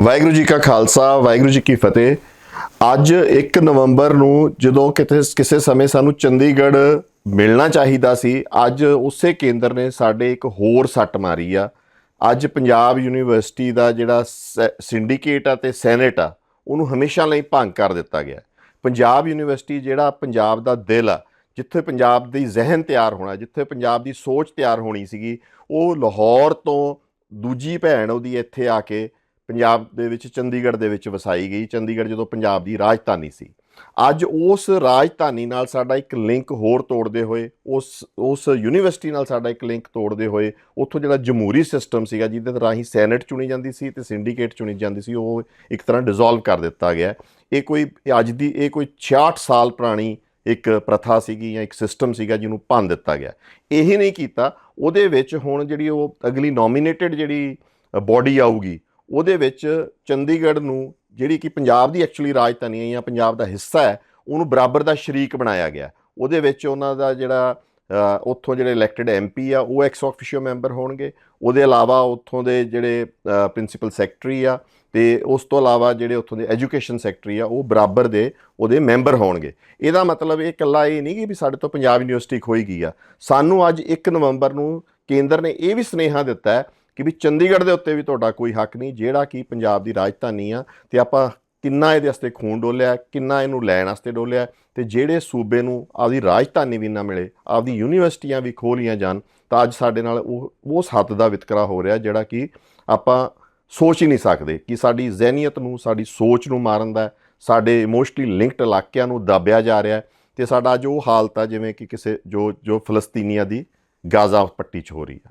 ਵਾਹਿਗੁਰੂ ਜੀ ਕਾ ਖਾਲਸਾ, ਵਾਹਿਗੁਰੂ ਜੀ ਕੀ ਫਤਿਹ। ਅੱਜ 1 ਨਵੰਬਰ ਨੂੰ ਜਦੋਂ ਕਿਤੇ, ਕਿਸੇ ਸਮੇਂ ਸਾਨੂੰ ਚੰਡੀਗੜ੍ਹ ਮਿਲਣਾ ਚਾਹੀਦਾ ਸੀ, ਅੱਜ ਉਸੇ ਕੇਂਦਰ ਨੇ ਸਾਡੇ ਇੱਕ ਹੋਰ ਸੱਟ ਮਾਰੀ ਆ। ਅੱਜ ਪੰਜਾਬ ਯੂਨੀਵਰਸਿਟੀ ਦਾ ਜਿਹੜਾ ਸਿੰਡੀਕੇਟ ਆ ਤੇ ਸੈਨੇਟ ਆ, ਉਹਨੂੰ ਹਮੇਸ਼ਾ ਲਈ ਭੰਗ ਕਰ ਦਿੱਤਾ ਗਿਆ। ਪੰਜਾਬ ਯੂਨੀਵਰਸਿਟੀ ਜਿਹੜਾ ਪੰਜਾਬ ਦਾ ਦਿਲ ਆ, ਜਿੱਥੇ ਪੰਜਾਬ ਦੀ ਜ਼ਿਹਨ ਤਿਆਰ ਹੋਣਾ, ਜਿੱਥੇ ਪੰਜਾਬ ਦੀ ਸੋਚ ਤਿਆਰ ਹੋਣੀ ਸੀਗੀ, ਉਹ ਲਾਹੌਰ ਤੋਂ ਦੂਜੀ ਭੈਣ ਉਹਦੀ ਇੱਥੇ ਆ ਕੇ ਪੰਜਾਬ ਦੇ ਵਿੱਚ ਚੰਡੀਗੜ੍ਹ ਦੇ ਵਿੱਚ ਵਸਾਈ ਗਈ। ਚੰਡੀਗੜ੍ਹ ਜਦੋਂ ਪੰਜਾਬ ਦੀ ਰਾਜਧਾਨੀ ਸੀ। ਅੱਜ ਉਸ ਰਾਜਧਾਨੀ ਨਾਲ ਸਾਡਾ ਇੱਕ ਲਿੰਕ ਹੋਰ ਤੋੜਦੇ ਹੋਏ, ਉਸ ਉਸ ਯੂਨੀਵਰਸਿਟੀ ਨਾਲ ਸਾਡਾ ਇੱਕ ਲਿੰਕ ਤੋੜਦੇ ਹੋਏ, ਉੱਥੋਂ ਜਿਹੜਾ ਜਮਹੂਰੀ ਸਿਸਟਮ ਸੀਗਾ, ਜਿਹਦੇ ਰਾਹੀਂ ਸੈਨੇਟ ਚੁਣੀ ਜਾਂਦੀ ਸੀ ਤੇ ਸਿੰਡੀਕੇਟ ਚੁਣੀ ਜਾਂਦੀ ਸੀ, ਉਹ ਇੱਕ ਤਰ੍ਹਾਂ ਡਿਸੋਲਵ ਕਰ ਦਿੱਤਾ ਗਿਆ। ਇਹ ਕੋਈ, ਅੱਜ ਦੀ, ਇਹ ਕੋਈ 66 ਸਾਲ ਪੁਰਾਣੀ ਇੱਕ ਪ੍ਰਥਾ ਸੀਗੀ ਜਾਂ ਇੱਕ ਸਿਸਟਮ ਸੀਗਾ ਜਿਹਨੂੰ ਭੰਨ ਦਿੱਤਾ ਗਿਆ। ਇਹੀ ਨਹੀਂ ਕੀਤਾ। ਉਹਦੇ ਵਿੱਚ ਹੁਣ ਜਿਹੜੀ ਉਹ ਅਗਲੀ ਨੋਮੀਨੇਟਡ ਜਿਹੜੀ ਬਾਡੀ ਆਊਗੀ ਉਹਦੇ ਵਿੱਚ ਚੰਡੀਗੜ੍ਹ ਨੂੰ ਜਿਹੜੀ ਕਿ ਪੰਜਾਬ ਦੀ ਐਕਚੁਅਲੀ ਰਾਜਧਾਨੀ ਹੈ ਜਾਂ ਪੰਜਾਬ ਦਾ ਹਿੱਸਾ ਹੈ, ਉਹਨੂੰ ਬਰਾਬਰ ਦਾ ਸ਼ਰੀਕ ਬਣਾਇਆ ਗਿਆ। ਉਹਦੇ ਵਿੱਚ ਉਹਨਾਂ ਦਾ ਜਿਹੜਾ ਉੱਥੋਂ ਜਿਹੜੇ ਇਲੈਕਟਿਡ ਐਮਪੀ ਆ, ਉਹ ਐਕਸ ਆਫੀਸ਼ੀਓ ਮੈਂਬਰ ਹੋਣਗੇ। ਉਹਦੇ ਇਲਾਵਾ ਉੱਥੋਂ ਦੇ ਜਿਹੜੇ ਪ੍ਰਿੰਸੀਪਲ ਸੈਕਟਰੀ ਆ ਤੇ ਉਸ ਤੋਂ ਇਲਾਵਾ ਜਿਹੜੇ ਉੱਥੋਂ ਦੇ ਐਜੂਕੇਸ਼ਨ ਸੈਕਟਰੀ ਆ, ਉਹ ਬਰਾਬਰ ਦੇ ਉਹਦੇ ਮੈਂਬਰ ਹੋਣਗੇ। ਇਹਦਾ ਮਤਲਬ ਇਹ ਇਕੱਲਾ ਇਹ ਨਹੀਂ ਕਿ ਵੀ ਸਾਡੇ ਤੋਂ ਪੰਜਾਬ ਯੂਨੀਵਰਸਿਟੀ ਖੋਈ ਗਈ ਆ। ਸਾਨੂੰ ਅੱਜ 1 ਨਵੰਬਰ ਨੂੰ ਕੇਂਦਰ ਨੇ ਇਹ ਵੀ ਸੁਨੇਹਾ ਦਿੱਤਾ ਹੈ ਕਿ ਵੀ ਚੰਡੀਗੜ੍ਹ ਦੇ ਉੱਤੇ ਵੀ ਤੁਹਾਡਾ ਕੋਈ ਹੱਕ ਨਹੀਂ, ਜਿਹੜਾ ਕਿ ਪੰਜਾਬ ਦੀ ਰਾਜਧਾਨੀ ਆ, ਤੇ ਆਪਾਂ ਕਿੰਨਾ ਇਹਦੇ ਵਾਸਤੇ ਖੂਨ ਡੋਲਿਆ, ਕਿੰਨਾ ਇਹਨੂੰ ਲੈਣ ਵਾਸਤੇ ਡੋਲਿਆ, ਤੇ ਜਿਹੜੇ ਸੂਬੇ ਨੂੰ ਆਪਦੀ ਰਾਜਧਾਨੀ ਵੀ ਨਾ ਮਿਲੇ, ਆਪਦੀ ਯੂਨੀਵਰਸਿਟੀਆਂ ਵੀ ਖੋਲੀਆਂ ਜਾਣ, ਤਾਂ ਅੱਜ ਸਾਡੇ ਨਾਲ ਉਹ, ਉਸ ਹੱਦ ਦਾ ਵਿਤਕਰਾ ਹੋ ਰਿਹਾ, ਜਿਹੜਾ ਕਿ ਆਪਾਂ ਸੋਚ ਹੀ ਨਹੀਂ ਸਕਦੇ ਕਿ ਸਾਡੀ ਜ਼ਹਿਨੀਅਤ ਨੂੰ, ਸਾਡੀ ਸੋਚ ਨੂੰ ਮਾਰਨ ਦਾ, ਸਾਡੇ ਇਮੋਸ਼ਨਲੀ ਲਿੰਕਡ ਇਲਾਕਿਆਂ ਨੂੰ ਦਬਿਆ ਜਾ ਰਿਹਾ ਹੈ ਤੇ ਸਾਡਾ ਜੋ ਹਾਲਤ ਆ, ਜਿਵੇਂ ਕਿ ਕਿਸੇ ਜੋ ਜੋ ਫਲਸਤੀਨੀਆਂ ਦੀ ਗਾਜ਼ਾ ਪੱਟੀ 'ਚ ਹੋ ਰਹੀ ਆ।